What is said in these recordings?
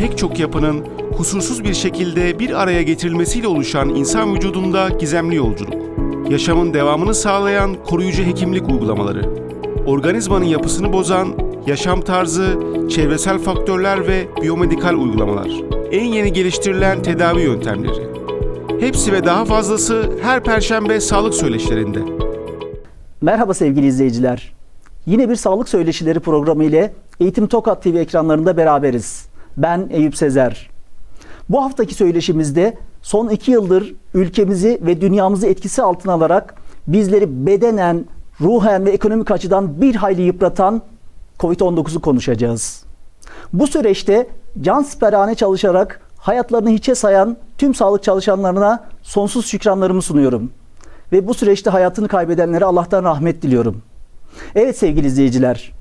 pek çok yapının kusursuz bir şekilde bir araya getirilmesiyle oluşan insan vücudunda gizemli yolculuk. Yaşamın devamını sağlayan koruyucu hekimlik uygulamaları. Organizmanın yapısını bozan yaşam tarzı, çevresel faktörler ve biyomedikal uygulamalar. En yeni geliştirilen tedavi yöntemleri. Hepsi ve daha fazlası her perşembe sağlık söyleşilerinde. Merhaba sevgili izleyiciler. Yine bir sağlık söyleşileri programı ile Eğitim Tokat TV ekranlarında beraberiz. Ben Eyüp Sezer. Bu haftaki söyleşimizde son iki yıldır ülkemizi ve dünyamızı etkisi altına alarak bizleri bedenen, ruhen ve ekonomik açıdan bir hayli yıpratan Covid-19'u konuşacağız. Bu süreçte can siperhane çalışarak hayatlarını hiçe sayan tüm sağlık çalışanlarına sonsuz şükranlarımı sunuyorum. Ve bu süreçte hayatını kaybedenlere Allah'tan rahmet diliyorum. Evet sevgili izleyiciler,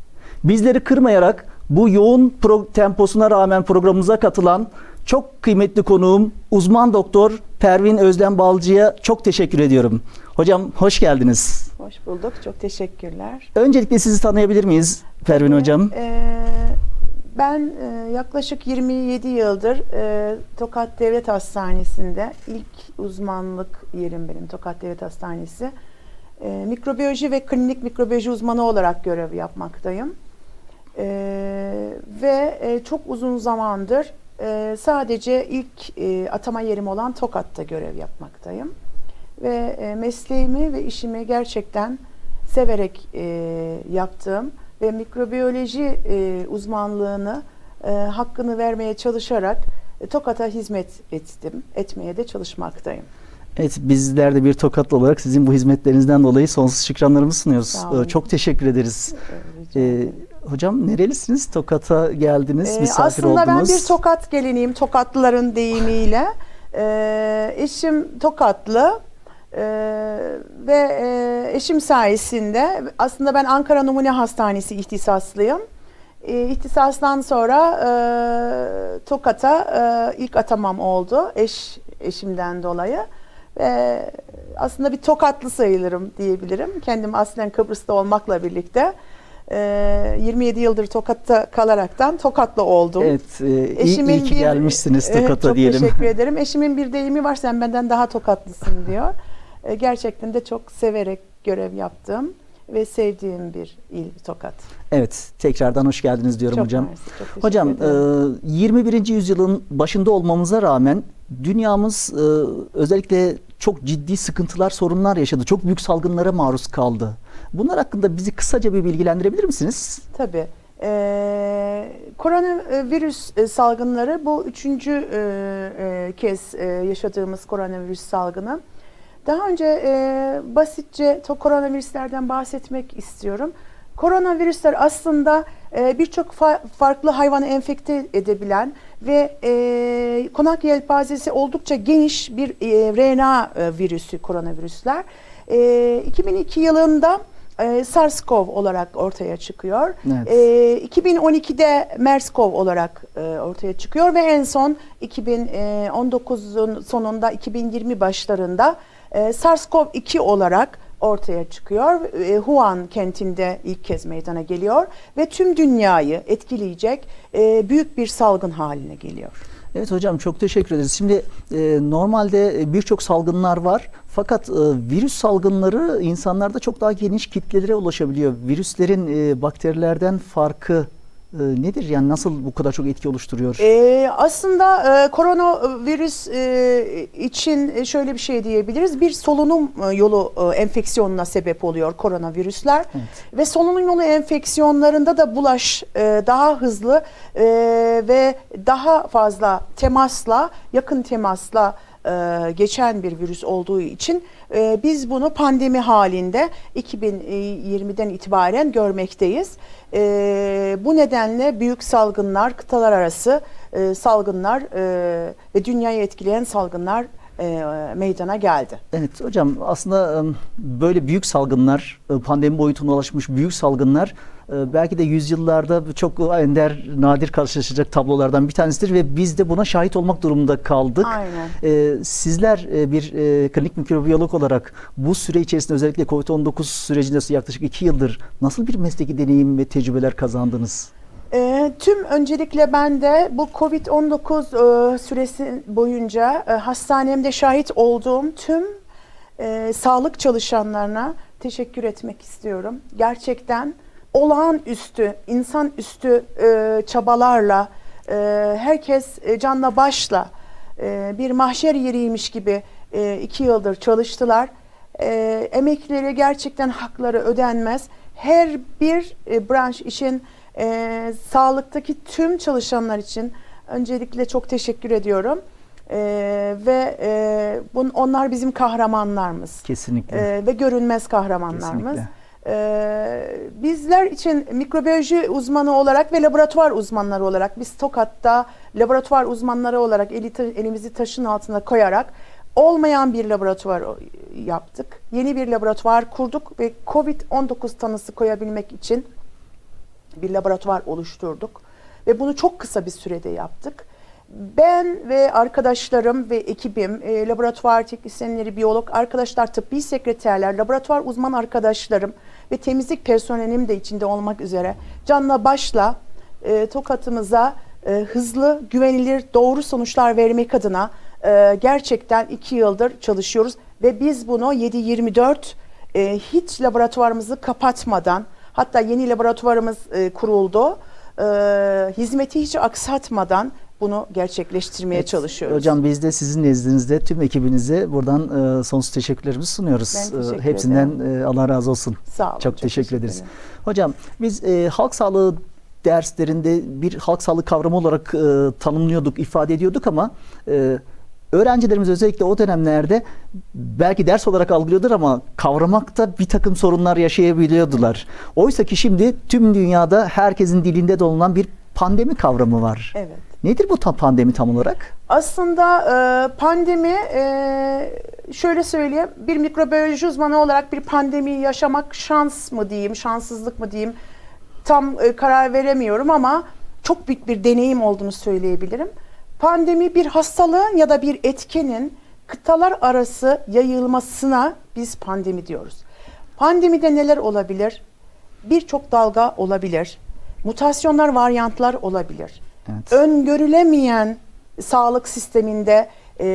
bizleri kırmayarak bu yoğun temposuna rağmen programımıza katılan çok kıymetli konuğum uzman doktor Pervin Özlem Balcı'ya çok teşekkür ediyorum. Hocam hoş geldiniz. Hoş bulduk. Çok teşekkürler. Öncelikle sizi tanıyabilir miyiz Pervin Hocam? Ee, ben e, yaklaşık 27 yıldır e, Tokat Devlet Hastanesi'nde ilk uzmanlık yerim benim Tokat Devlet Hastanesi. E, mikrobiyoloji ve klinik mikrobiyoloji uzmanı olarak görev yapmaktayım. E, ve e, çok uzun zamandır e, sadece ilk e, atama yerim olan Tokat'ta görev yapmaktayım. Ve e, mesleğimi ve işimi gerçekten severek e, yaptığım ve mikrobiyoloji e, uzmanlığını e, hakkını vermeye çalışarak e, Tokat'a hizmet ettim, etmeye de çalışmaktayım. Evet bizler de bir tokatlı olarak sizin bu hizmetlerinizden dolayı sonsuz şükranlarımızı sunuyoruz. Ee, Çok teşekkür ederiz. Ederim. Hocam nerelisiniz? Tokat'a geldiniz, Ee, misafir aslında ben oldunuz. bir Tokat geliniyim, Tokatlıların deyimiyle. Ee, eşim Tokatlı. Ee, ve e, eşim sayesinde aslında ben Ankara Numune Hastanesi ihtisaslıyım. E, ihtisastan sonra e, Tokat'a e, ilk atamam oldu eş eşimden dolayı. Ve aslında bir Tokatlı sayılırım diyebilirim. Kendim aslen Kıbrıs'ta olmakla birlikte. E, 27 yıldır Tokat'ta kalaraktan Tokatlı oldum. Evet, e, iyi, iyi ki bir- gelmişsiniz Evet, Tokat'a çok diyelim. teşekkür ederim. Eşimin bir deyimi var sen benden daha tokatlısın diyor. E, Gerçekten de çok severek görev yaptığım ve sevdiğim bir il Tokat. Evet, tekrardan hoş geldiniz diyorum çok hocam. mersi, çok Hocam, ederim. e, 21. yüzyılın başında olmamıza rağmen dünyamız e, özellikle çok ciddi sıkıntılar, sorunlar yaşadı. Çok büyük salgınlara maruz kaldı. Bunlar hakkında bizi kısaca bir bilgilendirebilir misiniz? Tabii. Ee, koronavirüs e, salgınları bu üçüncü e, e, kez e, yaşadığımız koronavirüs salgını. Daha önce e, basitçe koronavirüslerden bahsetmek istiyorum. Koronavirüsler aslında e, birçok fa- farklı hayvanı enfekte edebilen ve e, konak yelpazesi oldukça geniş bir e, RNA e, virüsü koronavirüsler. E, 2002 yılında e, SARS-CoV olarak ortaya çıkıyor. Evet. E, 2012'de MERS-CoV olarak e, ortaya çıkıyor ve en son 2019'un sonunda 2020 başlarında e, SARS-CoV-2 olarak ortaya çıkıyor. E, Wuhan kentinde ilk kez meydana geliyor ve tüm dünyayı etkileyecek e, büyük bir salgın haline geliyor. Evet hocam çok teşekkür ederiz. Şimdi e, normalde e, birçok salgınlar var. Fakat e, virüs salgınları insanlarda çok daha geniş kitlelere ulaşabiliyor. Virüslerin e, bakterilerden farkı e, nedir? Yani nasıl bu kadar çok etki oluşturuyor? Ee, aslında e, koronavirüs e, için e, şöyle bir şey diyebiliriz. Bir solunum e, yolu e, enfeksiyonuna sebep oluyor koronavirüsler. Ve solunum yolu enfeksiyonlarında da bulaş e, daha hızlı e, ve daha fazla temasla, yakın temasla e, geçen bir virüs olduğu için e, biz bunu pandemi halinde 2020'den itibaren görmekteyiz. E, bu nedenle büyük salgınlar, kıtalar arası e, salgınlar e, ve dünyayı etkileyen salgınlar e, meydana geldi. Evet hocam aslında e, böyle büyük salgınlar, e, pandemi boyutuna ulaşmış büyük salgınlar e, belki de yüzyıllarda çok ender, nadir karşılaşacak tablolardan bir tanesidir ve biz de buna şahit olmak durumunda kaldık. Aynen. Sizler bir klinik mikrobiyolog olarak bu süre içerisinde özellikle COVID-19 sürecinde yaklaşık iki yıldır nasıl bir mesleki deneyim ve tecrübeler kazandınız? Ee, tüm öncelikle ben de bu Covid-19 e, süresi boyunca e, hastanemde şahit olduğum tüm e, sağlık çalışanlarına teşekkür etmek istiyorum. Gerçekten olağanüstü, insanüstü e, çabalarla e, herkes e, canla başla e, bir mahşer yeriymiş gibi e, iki yıldır çalıştılar. E, emekleri gerçekten hakları ödenmez. Her bir e, branş işin e, sağlıktaki tüm çalışanlar için öncelikle çok teşekkür ediyorum. E, ve e, bun, onlar bizim kahramanlarımız Kesinlikle. E, ve görünmez kahramanlarımız. Kesinlikle. Ee, bizler için mikrobiyoloji uzmanı olarak ve laboratuvar uzmanları olarak biz Tokat'ta laboratuvar uzmanları olarak eli elimizi taşın altına koyarak olmayan bir laboratuvar yaptık. Yeni bir laboratuvar kurduk ve COVID-19 tanısı koyabilmek için bir laboratuvar oluşturduk ve bunu çok kısa bir sürede yaptık. Ben ve arkadaşlarım ve ekibim, e, laboratuvar teknisyenleri, biyolog arkadaşlar, tıbbi sekreterler, laboratuvar uzman arkadaşlarım ve temizlik personelim de içinde olmak üzere canla başla e, tokatımıza e, hızlı, güvenilir, doğru sonuçlar vermek adına e, gerçekten iki yıldır çalışıyoruz ve biz bunu 7-24 e, hiç laboratuvarımızı kapatmadan hatta yeni laboratuvarımız e, kuruldu. E, hizmeti hiç aksatmadan bunu gerçekleştirmeye Evet, çalışıyoruz. Hocam biz de sizin nezdinizde tüm ekibinize buradan e, sonsuz teşekkürlerimizi sunuyoruz. Ben teşekkür E, Hepsinden e, Allah razı olsun. Sağ olun. Çok, teşekkür ederiz. ederim. Hocam biz e, halk sağlığı derslerinde bir halk sağlığı kavramı olarak e, tanımlıyorduk, ifade ediyorduk ama e, öğrencilerimiz özellikle o dönemlerde belki ders olarak algılıyordur ama kavramakta bir takım sorunlar yaşayabiliyordular. Oysa ki şimdi tüm dünyada herkesin dilinde dolanan bir pandemi kavramı var. Evet. Nedir bu tam pandemi tam olarak? Aslında e, pandemi e, şöyle söyleyeyim bir mikrobiyoloji uzmanı olarak bir pandemiyi yaşamak şans mı diyeyim şanssızlık mı diyeyim tam e, karar veremiyorum ama çok büyük bir deneyim olduğunu söyleyebilirim. Pandemi bir hastalığın ya da bir etkenin kıtalar arası yayılmasına biz pandemi diyoruz. Pandemide neler olabilir? Birçok dalga olabilir. Mutasyonlar, varyantlar olabilir Evet. öngörülemeyen sağlık sisteminde e,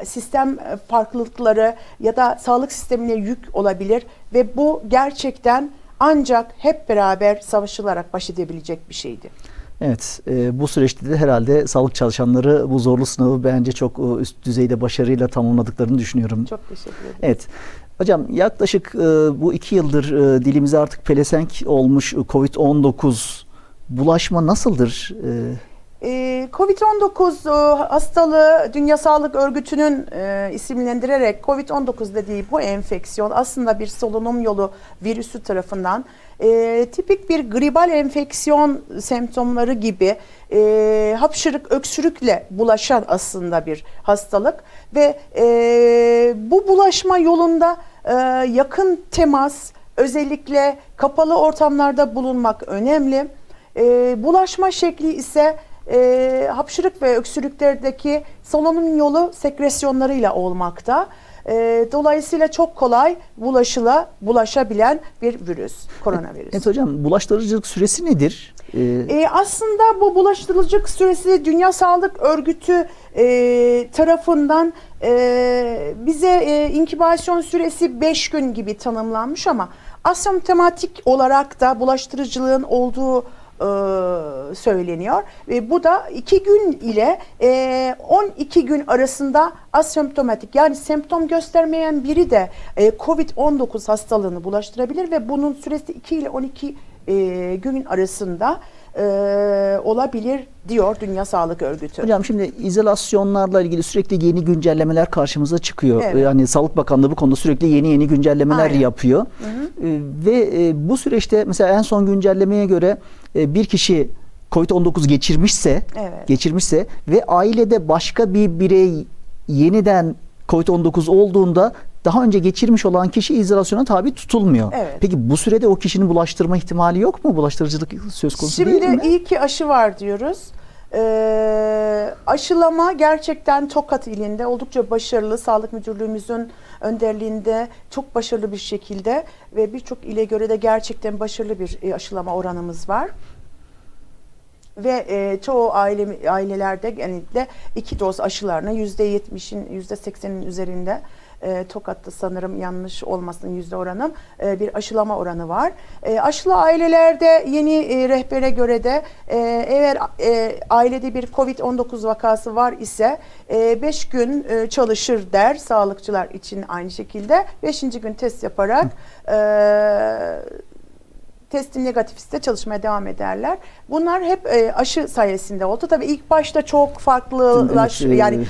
e, sistem farklılıkları ya da sağlık sistemine yük olabilir ve bu gerçekten ancak hep beraber savaşılarak baş edebilecek bir şeydi. Evet, e, bu süreçte de herhalde sağlık çalışanları bu zorlu sınavı bence çok e, üst düzeyde başarıyla tamamladıklarını düşünüyorum. Çok teşekkür ederim. Evet. Hocam yaklaşık e, bu iki yıldır e, dilimize artık pelesenk olmuş e, Covid-19 bulaşma nasıldır? E, Covid-19 e, hastalığı Dünya Sağlık Örgütü'nün e, isimlendirerek Covid-19 dediği bu enfeksiyon aslında bir solunum yolu virüsü tarafından e, tipik bir gribal enfeksiyon semptomları gibi e, hapşırık, öksürükle bulaşan aslında bir hastalık ve bu bulaşma yolunda yakın temas özellikle kapalı ortamlarda bulunmak önemli. Bulaşma şekli ise e, hapşırık ve öksürüklerdeki solunum yolu sekresyonlarıyla olmakta. E, dolayısıyla çok kolay bulaşıla bulaşabilen bir virüs, koronavirüs. evet hocam bulaştırıcılık süresi nedir? E, E, aslında bu bulaştırıcılık süresi Dünya Sağlık Örgütü e, tarafından e, bize e, inkübasyon süresi 5 gün gibi tanımlanmış ama asemptomatik olarak da bulaştırıcılığın olduğu e, söyleniyor. Ve bu da 2 gün ile e, 12 gün arasında asemptomatik yani semptom göstermeyen biri de e, COVID-19 hastalığını bulaştırabilir ve bunun süresi 2 ile 12 e, gün arasında e, olabilir diyor Dünya Sağlık Örgütü. Hocam şimdi izolasyonlarla ilgili sürekli yeni güncellemeler karşımıza çıkıyor. Evet. Yani Sağlık Bakanlığı bu konuda sürekli yeni yeni güncellemeler Aynen. yapıyor. E, Ve e, bu süreçte mesela en son güncellemeye göre e, bir kişi COVID-19 geçirmişse, Evet. geçirmişse ve ailede başka bir birey yeniden COVID-19 olduğunda daha önce geçirmiş olan kişi izolasyona tabi tutulmuyor. Evet. Peki bu sürede o kişinin bulaştırma ihtimali yok mu? Bulaştırıcılık söz konusu değil mi? Şimdi iyi ki aşı var diyoruz. Ee, aşılama gerçekten Tokat ilinde oldukça başarılı. Sağlık Müdürlüğümüzün önderliğinde çok başarılı bir şekilde ve birçok ile göre de gerçekten başarılı bir e, aşılama oranımız var. ve e, çoğu aile ailelerde genellikle iki doz aşılarına yüzde yetmişin yüzde seksenin üzerinde e, Tokat'ta sanırım yanlış olmasın yüzde oranım e, bir aşılama oranı var. E, aşılı ailelerde yeni e, rehbere göre de e, eğer e, ailede bir COVID-19 vakası var ise 5 gün e, çalışır der sağlıkçılar için aynı şekilde. 5. gün test yaparak e, testin negatif ise çalışmaya devam ederler. Bunlar hep e, aşı sayesinde oldu. Tabii ilk başta çok farklılaş Evet, e, yani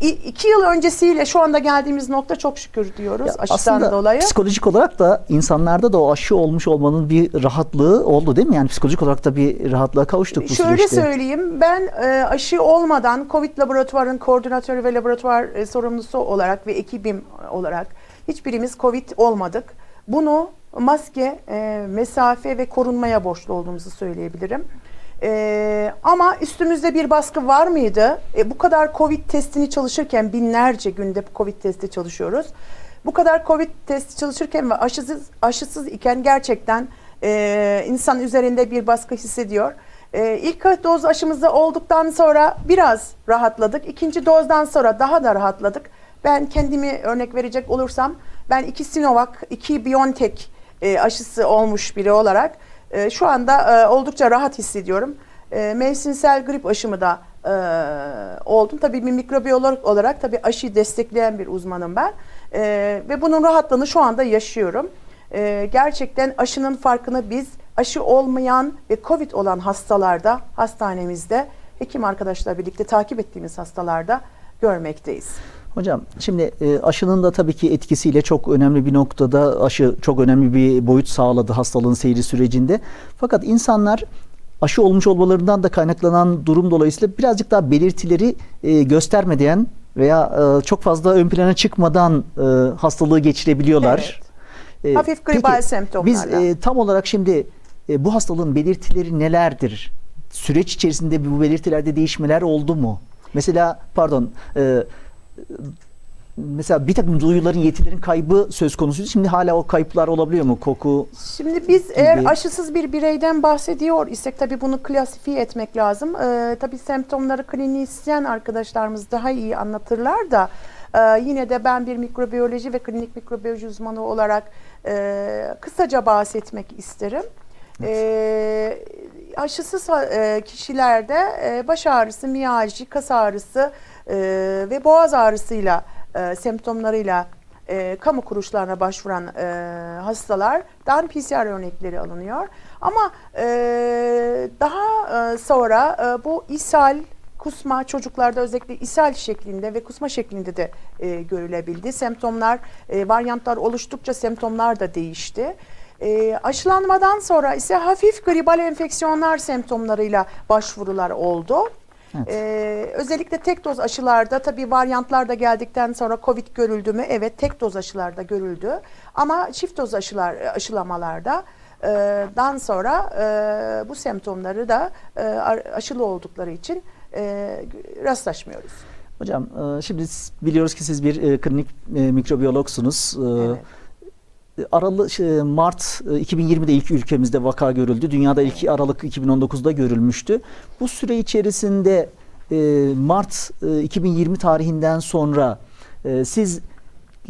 i- iki yıl öncesiyle şu anda geldiğimiz nokta çok şükür diyoruz Ya aşıdan aslında dolayı. psikolojik olarak da insanlarda da o aşı olmuş olmanın bir rahatlığı oldu değil mi? Yani psikolojik olarak da bir rahatlığa kavuştuk bu Şöyle süreçte. söyleyeyim ben e, aşı olmadan COVID laboratuvarın koordinatörü ve laboratuvar e, sorumlusu olarak ve ekibim olarak hiçbirimiz COVID olmadık. Bunu maske, e, mesafe ve korunmaya borçlu olduğumuzu söyleyebilirim. E, ama üstümüzde bir baskı var mıydı? E, bu kadar COVID testini çalışırken binlerce günde COVID testi çalışıyoruz. Bu kadar COVID testi çalışırken ve aşısız, aşısız iken gerçekten e, insan üzerinde bir baskı hissediyor. E, ilk doz aşımızda olduktan sonra biraz rahatladık. İkinci dozdan sonra daha da rahatladık. Ben kendimi örnek verecek olursam ben iki Sinovac, iki BioNTech e, aşısı olmuş biri olarak e, şu anda e, oldukça rahat hissediyorum. E, mevsimsel grip aşımı da e, oldum. Tabii bir mikrobiyolog olarak tabii aşıyı destekleyen bir uzmanım ben. E, ve bunun rahatlığını şu anda yaşıyorum. E, gerçekten aşının farkını biz aşı olmayan ve COVID olan hastalarda hastanemizde hekim arkadaşlar birlikte takip ettiğimiz hastalarda görmekteyiz. Hocam şimdi e, aşının da tabii ki etkisiyle çok önemli bir noktada aşı çok önemli bir boyut sağladı hastalığın seyri sürecinde. Fakat insanlar aşı olmuş olmalarından da kaynaklanan durum dolayısıyla birazcık daha belirtileri e, göstermeden veya e, çok fazla ön plana çıkmadan hastalığı geçirebiliyorlar. E, Hafif gribal peki, semptomlarla. Biz tam olarak şimdi bu hastalığın belirtileri nelerdir? Süreç içerisinde bu belirtilerde değişmeler oldu mu? Mesela pardon e, mesela bir takım duyuların yetilerin kaybı söz konusuydu. Şimdi hala o kayıplar olabiliyor mu? Koku Şimdi biz eğer gibi. aşısız bir bireyden bahsediyor isek tabii bunu klasifiye etmek lazım. Ee, tabii semptomları klinisyen arkadaşlarımız daha iyi anlatırlar da e, yine de ben bir mikrobiyoloji ve klinik mikrobiyoloji uzmanı olarak e, kısaca bahsetmek isterim. E, aşısız e, kişilerde e, baş ağrısı, miyalji, kas ağrısı e, ve boğaz ağrısıyla e, semptomlarıyla e, kamu kuruluşlarına başvuran e, hastalardan PCR örnekleri alınıyor. Ama e, daha e, sonra e, bu ishal, kusma çocuklarda özellikle ishal şeklinde ve kusma şeklinde de e, görülebildi. Semptomlar, e, varyantlar oluştukça semptomlar da değişti. E, aşılanmadan sonra ise hafif gribal enfeksiyonlar semptomlarıyla başvurular oldu. Evet. Ee, özellikle tek doz aşılarda tabii varyantlar da geldikten sonra Covid görüldü mü? Evet tek doz aşılarda görüldü. Ama çift doz aşılar aşılamalarda e, dan sonra e, bu semptomları da e, aşılı oldukları için e, rastlaşmıyoruz. Hocam e, şimdi biliyoruz ki siz bir e, klinik e, mikrobiyologsunuz. Evet. Aralı şey, Mart e, 2020'de ilk ülkemizde vaka görüldü. Dünyada ilk Aralık 2019'da görülmüştü. Bu süre içerisinde e, Mart e, 2020 tarihinden sonra e, siz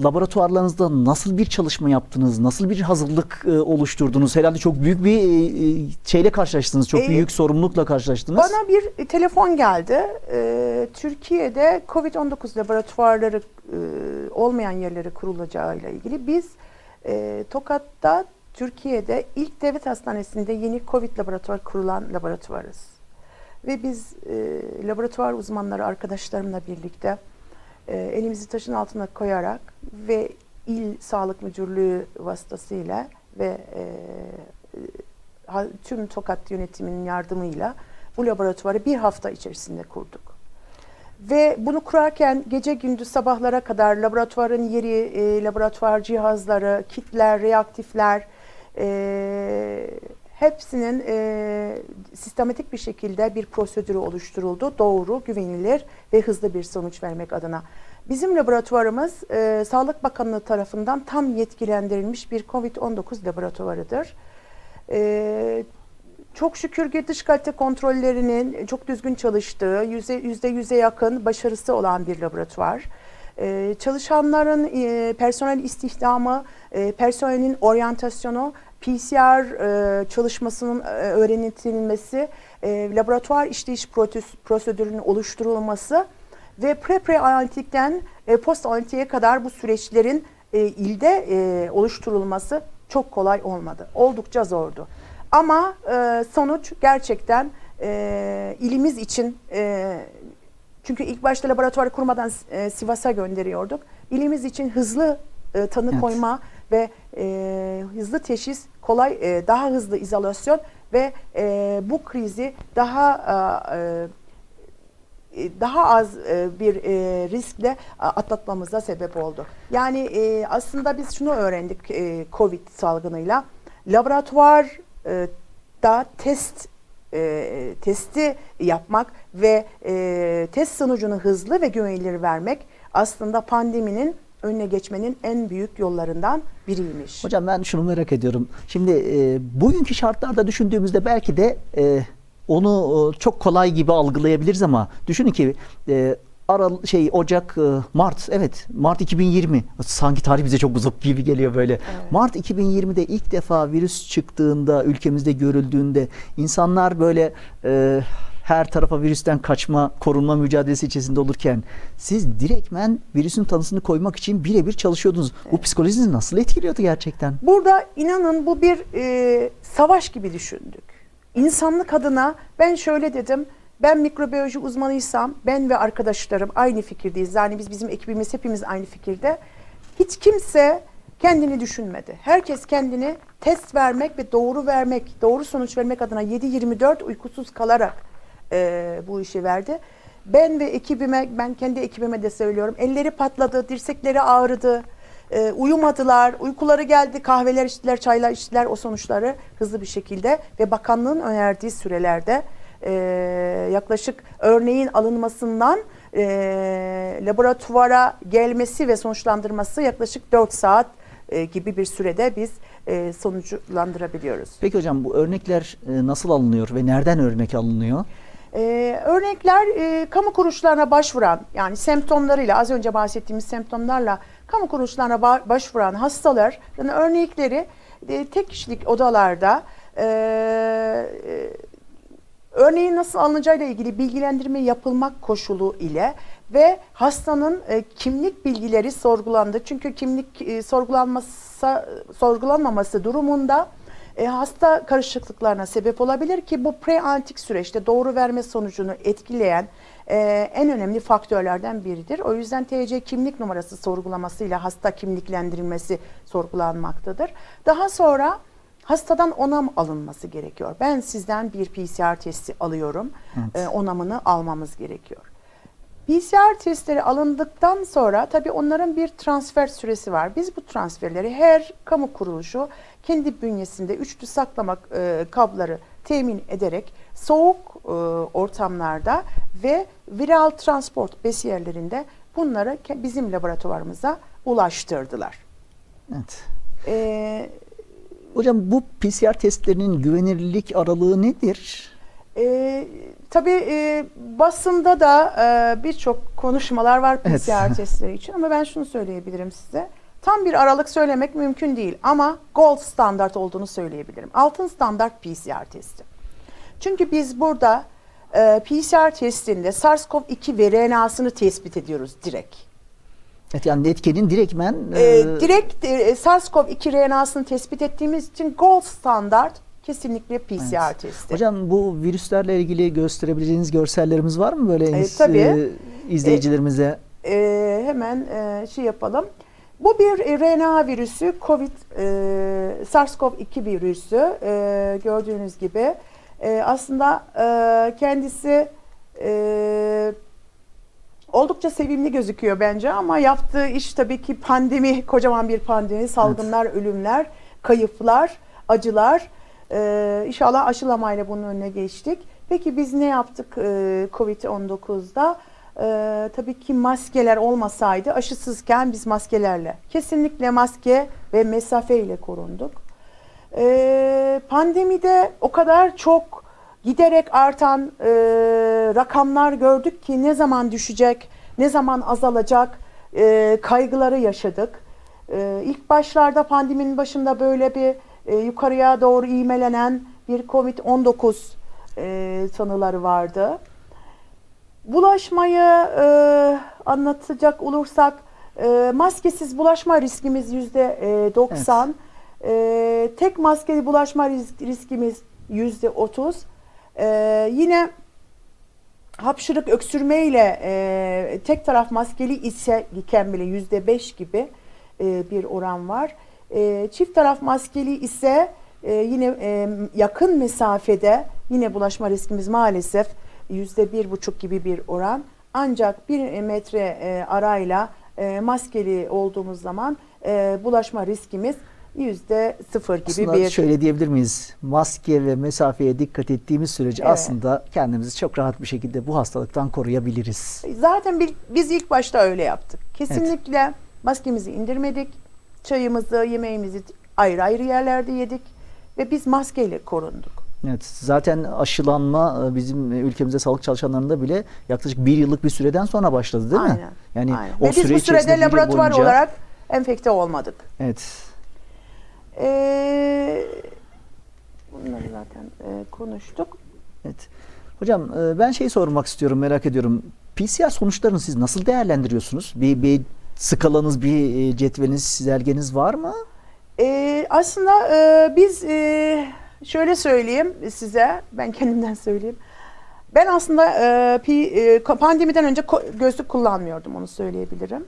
laboratuvarlarınızda nasıl bir çalışma yaptınız? Nasıl bir hazırlık e, oluşturdunuz? Herhalde çok büyük bir e, e, şeyle karşılaştınız. Çok E, büyük sorumlulukla karşılaştınız. Bana bir telefon geldi. Ee, Türkiye'de COVID-19 laboratuvarları e, olmayan yerlere kurulacağıyla ilgili biz e, Tokat'ta Türkiye'de ilk devlet hastanesinde yeni COVID laboratuvar kurulan laboratuvarız. Ve biz e, laboratuvar uzmanları arkadaşlarımla birlikte e, elimizi taşın altına koyarak ve il sağlık müdürlüğü vasıtasıyla ve e, ha- tüm Tokat yönetiminin yardımıyla bu laboratuvarı bir hafta içerisinde kurduk. Ve bunu kurarken gece gündüz sabahlara kadar laboratuvarın yeri, e, laboratuvar cihazları, kitler, reaktifler e, hepsinin e, sistematik bir şekilde bir prosedürü oluşturuldu. Doğru, güvenilir ve hızlı bir sonuç vermek adına. Bizim laboratuvarımız e, Sağlık Bakanlığı tarafından tam yetkilendirilmiş bir COVID-19 laboratuvarıdır. E, Çok şükür ki dış kalite kontrollerinin çok düzgün çalıştığı, yüzde yüzde yüze yakın başarısı olan bir laboratuvar. Ee, çalışanların e, personel istihdamı, e, personelin oryantasyonu, PCR e, çalışmasının e, öğretilmesi, e, laboratuvar işleyiş prosedürünün oluşturulması ve pre-pre analitikten e, post analitiğe kadar bu süreçlerin e, ilde e, oluşturulması çok kolay olmadı. Oldukça zordu. Ama e, sonuç gerçekten e, ilimiz için e, çünkü ilk başta laboratuvarı kurmadan e, Sivas'a gönderiyorduk. İlimiz için hızlı e, tanı Evet. koyma ve e, hızlı teşhis, kolay e, daha hızlı izolasyon ve e, bu krizi daha e, e, daha az e, bir e, riskle atlatmamıza sebep oldu. Yani aslında biz şunu öğrendik Covid salgınıyla. Laboratuvar e, da test e, testi yapmak ve e, test sonucunu hızlı ve güvenilir vermek aslında pandeminin önüne geçmenin en büyük yollarından biriymiş. Hocam ben şunu merak ediyorum. Şimdi e, bugünkü şartlarda düşündüğümüzde belki de e, onu e, çok kolay gibi algılayabiliriz ama düşünün ki e, Aral şey Ocak, e, Mart evet Mart 2020 sanki tarih bize çok uzak gibi geliyor böyle. Mart 2020'de ilk defa virüs çıktığında ülkemizde görüldüğünde insanlar böyle e, her tarafa virüsten kaçma, korunma mücadelesi içerisinde olurken siz direktmen virüsün tanısını koymak için birebir çalışıyordunuz. Bu psikolojinizi nasıl etkiliyordu gerçekten? Burada inanın bu bir e, savaş gibi düşündük. İnsanlık adına ben şöyle dedim. Ben mikrobiyoloji uzmanıysam ben ve arkadaşlarım aynı fikirdeyiz. Yani biz bizim ekibimiz hepimiz aynı fikirde. Hiç kimse kendini düşünmedi. Herkes kendini test vermek ve doğru vermek, doğru sonuç vermek adına 7-24 uykusuz kalarak e, bu işi verdi. Ben ve ekibime, ben kendi ekibime de söylüyorum. Elleri patladı, dirsekleri ağrıdı. E, uyumadılar, uykuları geldi, kahveler içtiler, çaylar içtiler o sonuçları hızlı bir şekilde ve bakanlığın önerdiği sürelerde e, yaklaşık örneğin alınmasından e, laboratuvara gelmesi ve sonuçlandırması yaklaşık 4 saat e, gibi bir sürede biz e, sonuçlandırabiliyoruz. Peki hocam bu örnekler e, nasıl alınıyor ve nereden örnek alınıyor? Ee, örnekler e, kamu kuruluşlarına başvuran yani semptomlarıyla az önce bahsettiğimiz semptomlarla kamu kuruluşlarına ba- başvuran hastalar yani örnekleri e, tek kişilik odalarda e, e, örneğin nasıl alınacağıyla ilgili bilgilendirme yapılmak koşulu ile ve hastanın e, kimlik bilgileri sorgulandı. Çünkü kimlik e, sorgulanmasa sorgulanmaması durumunda e, hasta karışıklıklarına sebep olabilir ki bu preantik süreçte doğru verme sonucunu etkileyen e, en önemli faktörlerden biridir. O yüzden TC kimlik numarası sorgulamasıyla hasta kimliklendirilmesi sorgulanmaktadır. Daha sonra hastadan onam alınması gerekiyor. Ben sizden bir PCR testi alıyorum. E, onamını almamız gerekiyor. PCR testleri alındıktan sonra tabii onların bir transfer süresi var. Biz bu transferleri her kamu kuruluşu kendi bünyesinde üçlü saklama e, kabları temin ederek soğuk e, ortamlarda ve viral transport besiyerlerinde bunları bizim laboratuvarımıza ulaştırdılar. Evet. E, Hocam bu PCR testlerinin güvenilirlik aralığı nedir? E, tabii e, basında da e, birçok konuşmalar var Evet. PCR testleri için ama ben şunu söyleyebilirim size. Tam bir aralık söylemek mümkün değil ama gold standart olduğunu söyleyebilirim. Altın standart PCR testi. Çünkü biz burada e, PCR testinde SARS-CoV-2 ve RNA'sını tespit ediyoruz direkt. Evet yani netkenin direktmen E, e, direkt e, SARS-CoV-2 RNA'sını tespit ettiğimiz için gold standart kesinlikle PCR Evet. testi. Hocam bu virüslerle ilgili gösterebileceğiniz görsellerimiz var mı böyle E, tabii. e, izleyicilerimize? Ee, hemen e, şey yapalım. Bu bir e, RNA virüsü, COVID, e, SARS-CoV-2 virüsü e, gördüğünüz gibi. E, aslında e, kendisi e, oldukça sevimli gözüküyor bence ama yaptığı iş tabii ki pandemi, kocaman bir pandemi, salgınlar, ölümler, kayıplar, acılar. E, inşallah aşılamayla bunun önüne geçtik. Peki biz ne yaptık e, Covid-19'da? Ee, tabii ki maskeler olmasaydı aşısızken biz maskelerle kesinlikle maske ve mesafe ile korunduk. E, pandemide o kadar çok giderek artan e, rakamlar gördük ki ne zaman düşecek, ne zaman azalacak e, kaygıları yaşadık. E, ilk başlarda pandeminin başında böyle bir e, yukarıya doğru ivmelenen bir Covid-19 e, tanıları vardı. Bulaşmayı e, anlatacak olursak e, maskesiz bulaşma riskimiz yüzde e, 90. E, tek maskeli bulaşma risk- riskimiz yüzde 30. E, yine hapşırık öksürme ile e, tek taraf maskeli ise yüzde 5 gibi e, bir oran var. E, çift taraf maskeli ise e, yine e, yakın mesafede yine bulaşma riskimiz maalesef yüzde bir buçuk gibi bir oran. Ancak bir metre e, arayla e, maskeli olduğumuz zaman e, bulaşma riskimiz yüzde sıfır gibi Aslında bir şöyle diyebilir miyiz? Maske ve mesafeye dikkat ettiğimiz sürece Evet. aslında kendimizi çok rahat bir şekilde bu hastalıktan koruyabiliriz. Zaten bir- biz ilk başta öyle yaptık. Kesinlikle maskemizi indirmedik. Çayımızı, yemeğimizi ayrı ayrı yerlerde yedik ve biz maskeyle korunduk. Evet, zaten aşılanma e, bizim ülkemizde sağlık çalışanlarında bile yaklaşık bir yıllık bir süreden sonra başladı değil mi? Aynen. Yani Aynen. o ve biz süre bu sürede laboratuvar boyunca- olarak enfekte olmadık. Evet. Ee, bunları zaten e, konuştuk. Evet. Hocam e, ben şey sormak istiyorum, merak ediyorum. PCR sonuçlarını siz nasıl değerlendiriyorsunuz? Bir, bir skalanız, bir e, cetveliniz, çizelgeniz var mı? Ee, aslında e, biz e, şöyle söyleyeyim size, ben kendimden söyleyeyim. Ben aslında e, pi- e, pandemiden önce gözlük kullanmıyordum, onu söyleyebilirim.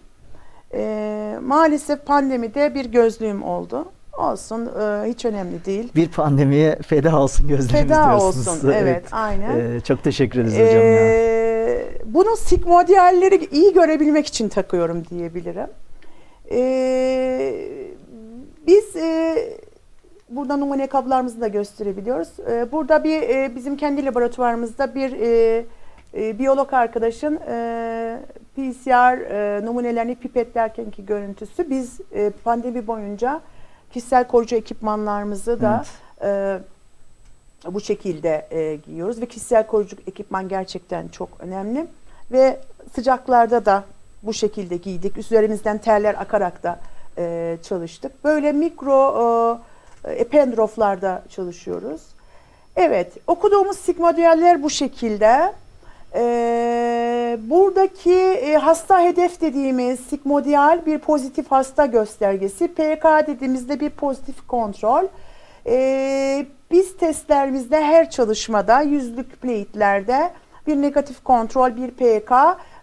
E, maalesef pandemide bir gözlüğüm oldu. Olsun, e, hiç önemli değil. Bir pandemiye feda olsun gözleriniz Feda diyorsunuz. olsun, evet, aynen. E, çok teşekkür ederiz hocam ya. Ee, bunu sigmoidalleri iyi görebilmek için takıyorum diyebilirim. Ee, biz e, burada numune kablolarımızı da gösterebiliyoruz. Ee, burada bir e, bizim kendi laboratuvarımızda bir e, e, biyolog arkadaşın e, PCR e, numunelerini pipetlerkenki görüntüsü. Biz e, pandemi boyunca kişisel koruyucu ekipmanlarımızı da e, bu şekilde e, giyiyoruz ve kişisel koruyucu ekipman gerçekten çok önemli ve sıcaklarda da bu şekilde giydik. Üzerimizden terler akarak da e, çalıştık. Böyle mikro e, ependroflarda çalışıyoruz. Evet, okuduğumuz sigmoideller bu şekilde. Ee, buradaki e, hasta hedef dediğimiz sigmoidal bir pozitif hasta göstergesi. PK dediğimizde bir pozitif kontrol. Ee, biz testlerimizde her çalışmada yüzlük plate'lerde bir negatif kontrol, bir PK,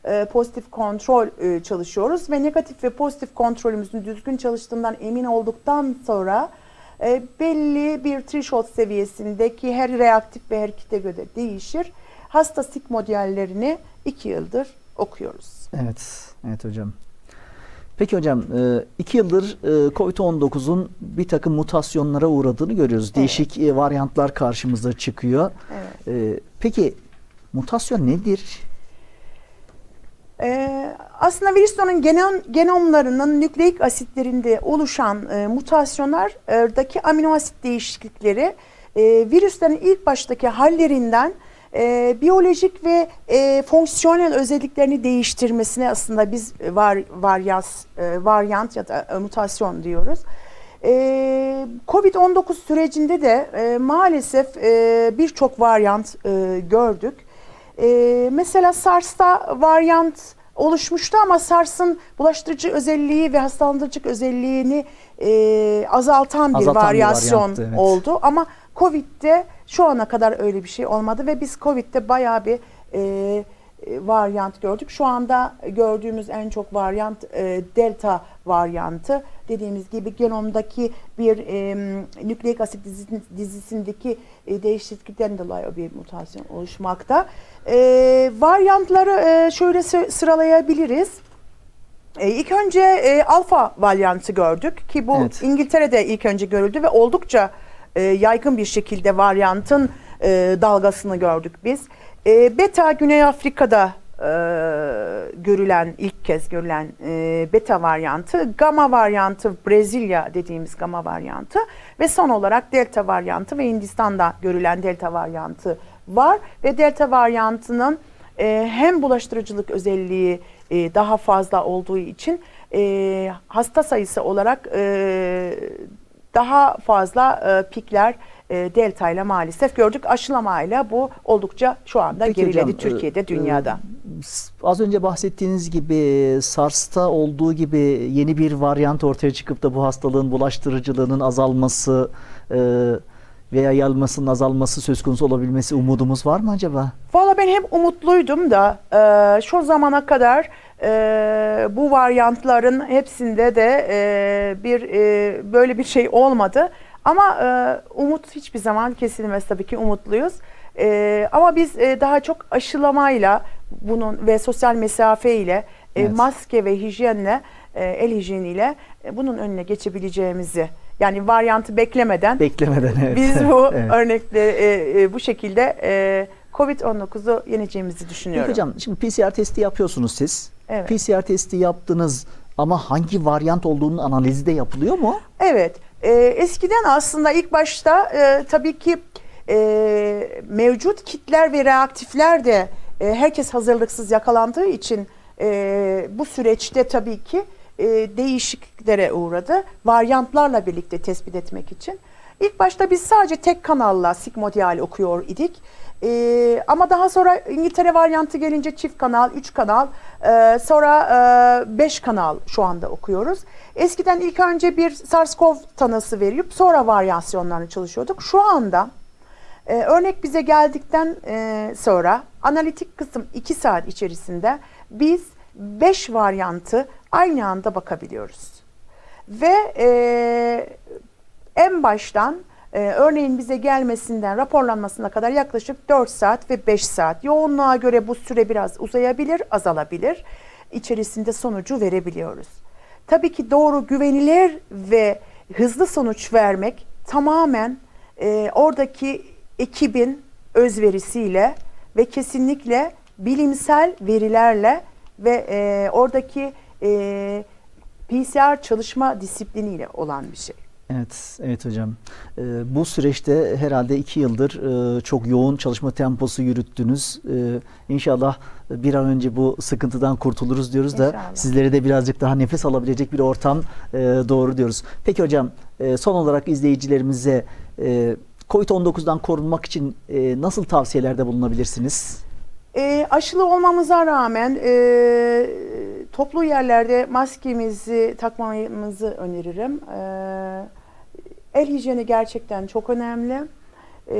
e, pozitif kontrol e, çalışıyoruz ve negatif ve pozitif kontrolümüzün düzgün çalıştığından emin olduktan sonra e, belli bir threshold seviyesindeki her reaktif ve her kite göre değişir. Hasta sigmoidallerini iki yıldır okuyoruz. Evet, evet hocam. Peki hocam, e, iki yıldır e, COVID-19'un bir takım mutasyonlara uğradığını görüyoruz. Değişik e, varyantlar karşımıza çıkıyor. Evet. Peki mutasyon nedir? Ee, aslında virüslerin genom, genomlarının nükleik asitlerinde oluşan e, mutasyonlardaki amino asit değişiklikleri e, virüslerin ilk baştaki hallerinden e, biyolojik ve e, fonksiyonel özelliklerini değiştirmesine aslında biz var, varyas, e, varyant ya da e, mutasyon diyoruz. Ee, Covid-19 sürecinde de e, maalesef e, birçok varyant e, gördük. E, mesela SARS'ta varyant oluşmuştu ama SARS'ın bulaştırıcı özelliği ve hastalandırıcı özelliğini e, azaltan bir Azaltan bir varyasyon varyanttı, evet. oldu. Ama Covid'de şu ana kadar öyle bir şey olmadı ve biz Covid'de bayağı bir e, e, varyant gördük. Şu anda gördüğümüz en çok varyant e, delta varyantı. Dediğimiz gibi genomdaki bir e, nükleik asit dizisi- dizisindeki e, değişiklikten dolayı bir mutasyon oluşmakta. E, varyantları e, şöyle sıralayabiliriz. E, ilk önce e, alfa varyantı gördük ki bu Evet. İngiltere'de ilk önce görüldü ve oldukça e, yaygın bir şekilde varyantın e, dalgasını gördük biz. E, beta Güney Afrika'da e, görülen ilk kez görülen e, beta varyantı, gamma varyantı, Brezilya dediğimiz gamma varyantı ve son olarak delta varyantı ve Hindistan'da görülen delta varyantı var ve delta varyantının e, hem bulaştırıcılık özelliği e, daha fazla olduğu için e, hasta sayısı olarak e, daha fazla e, pikler e, delta ile maalesef gördük. Aşılamayla bu oldukça şu anda Peki geriledi hocam, Türkiye'de, e, dünyada. S- Az önce bahsettiğiniz gibi SARS'ta olduğu gibi yeni bir varyant ortaya çıkıp da bu hastalığın bulaştırıcılığının azalması e, veya yayılmasının azalması söz konusu olabilmesi umudumuz var mı acaba? Valla ben hep umutluydum da e, şu zamana kadar e, bu varyantların hepsinde de e, bir e, böyle bir şey olmadı. Ama e, umut hiçbir zaman kesilmez tabii ki umutluyuz. E, ama biz e, daha çok aşılamayla bunun ve sosyal mesafeyle, e, Evet. maske ve hijyenle, e, el hijyeniyle e, bunun önüne geçebileceğimizi yani varyantı beklemeden Beklemeden evet. biz bu Evet. örnekleri e, e, bu şekilde e, Covid-19'u yeneceğimizi Peki düşünüyorum. hocam şimdi PCR testi yapıyorsunuz siz. Evet. PCR testi yaptınız ama hangi varyant olduğunun analizi de yapılıyor mu? Evet. e, eskiden aslında ilk başta e, tabii ki e, mevcut kitler ve reaktifler de e, herkes hazırlıksız yakalandığı için e, bu süreçte tabii ki e, değişikliklere uğradı. Varyantlarla birlikte tespit etmek için. İlk başta biz sadece tek kanalla sigmodial okuyor idik. Ee, ama daha sonra İngiltere varyantı gelince çift kanal, üç kanal, e, sonra e, beş kanal şu anda okuyoruz. Eskiden ilk önce bir SARS-CoV tanısı verip sonra varyasyonlarını çalışıyorduk. Şu anda e, örnek bize geldikten e, sonra analitik kısım 2 saat içerisinde biz 5 varyantı aynı anda bakabiliyoruz. Ve e, en baştan e, örneğin bize gelmesinden raporlanmasına kadar yaklaşık 4 saat ve 5 saat. Yoğunluğa göre bu süre biraz uzayabilir, azalabilir. İçerisinde sonucu verebiliyoruz. Tabii ki doğru, güvenilir ve hızlı sonuç vermek tamamen e, oradaki ekibin özverisiyle ve kesinlikle bilimsel verilerle ve e, oradaki e, PCR çalışma disipliniyle olan bir şey. Evet, evet hocam. Ee, bu süreçte herhalde iki yıldır e, çok yoğun çalışma temposu yürüttünüz. Ee, inşallah bir an önce bu sıkıntıdan kurtuluruz diyoruz da İnşallah. sizlere de birazcık daha nefes alabilecek bir ortam e, doğru diyoruz. Peki hocam, e, son olarak izleyicilerimize e, COVID-19'dan korunmak için e, nasıl tavsiyelerde bulunabilirsiniz? E, aşılı olmamıza rağmen e, toplu yerlerde maskemizi takmamızı öneririm. E, el hijyeni gerçekten çok önemli. E,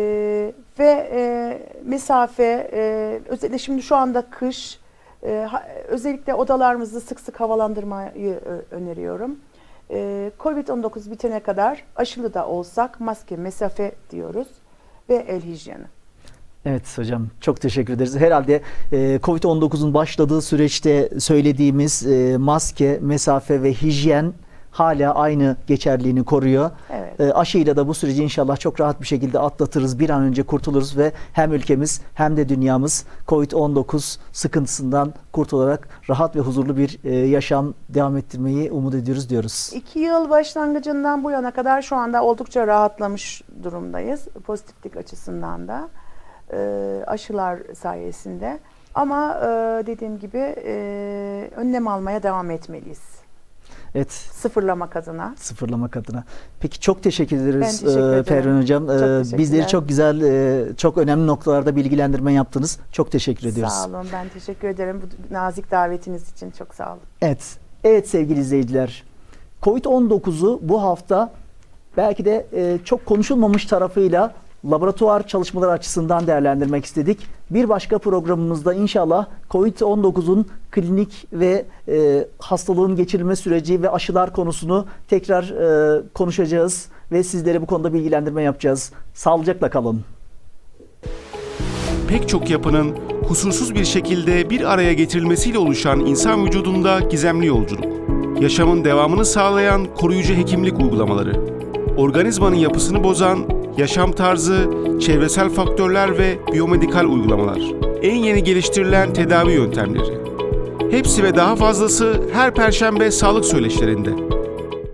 ve e, mesafe, e, özellikle şimdi şu anda kış, e, ha- özellikle odalarımızı sık sık havalandırmayı ö- öneriyorum. E, Covid-19 bitene kadar aşılı da olsak maske, mesafe diyoruz ve el hijyeni. Evet hocam çok teşekkür ederiz. Herhalde e, Covid-19'un başladığı süreçte söylediğimiz e, maske, mesafe ve hijyen hala aynı geçerliğini koruyor. Evet. E, aşıyla da bu süreci inşallah çok rahat bir şekilde atlatırız. Bir an önce kurtuluruz ve hem ülkemiz hem de dünyamız Covid-19 sıkıntısından kurtularak rahat ve huzurlu bir e, yaşam devam ettirmeyi umut ediyoruz diyoruz. İki yıl başlangıcından bu yana kadar şu anda oldukça rahatlamış durumdayız. Pozitiflik açısından da e, aşılar sayesinde. Ama e, dediğim gibi e, önlem almaya devam etmeliyiz. Evet Sıfırlamak adına. sıfırlamak adına. Peki çok teşekkür ederiz teşekkür e. Pervin Hocam. Çok E, bizleri çok güzel, e, çok önemli noktalarda bilgilendirme yaptınız. Çok teşekkür ediyoruz. Sağ olun. Ben teşekkür ederim bu nazik davetiniz için. Çok sağ olun. Evet, evet sevgili izleyiciler. Covid-19'u bu hafta belki de e, çok konuşulmamış tarafıyla laboratuvar çalışmaları açısından değerlendirmek istedik. Bir başka programımızda inşallah COVID-19'un klinik ve e, hastalığın geçirilme süreci ve aşılar konusunu tekrar e, konuşacağız ve sizlere bu konuda bilgilendirme yapacağız. Sağlıcakla kalın. Pek çok yapının kusursuz bir şekilde bir araya getirilmesiyle oluşan insan vücudunda gizemli yolculuk. Yaşamın devamını sağlayan koruyucu hekimlik uygulamaları. Organizmanın yapısını bozan yaşam tarzı, çevresel faktörler ve biyomedikal uygulamalar. En yeni geliştirilen tedavi yöntemleri. Hepsi ve daha fazlası her perşembe sağlık söyleşilerinde.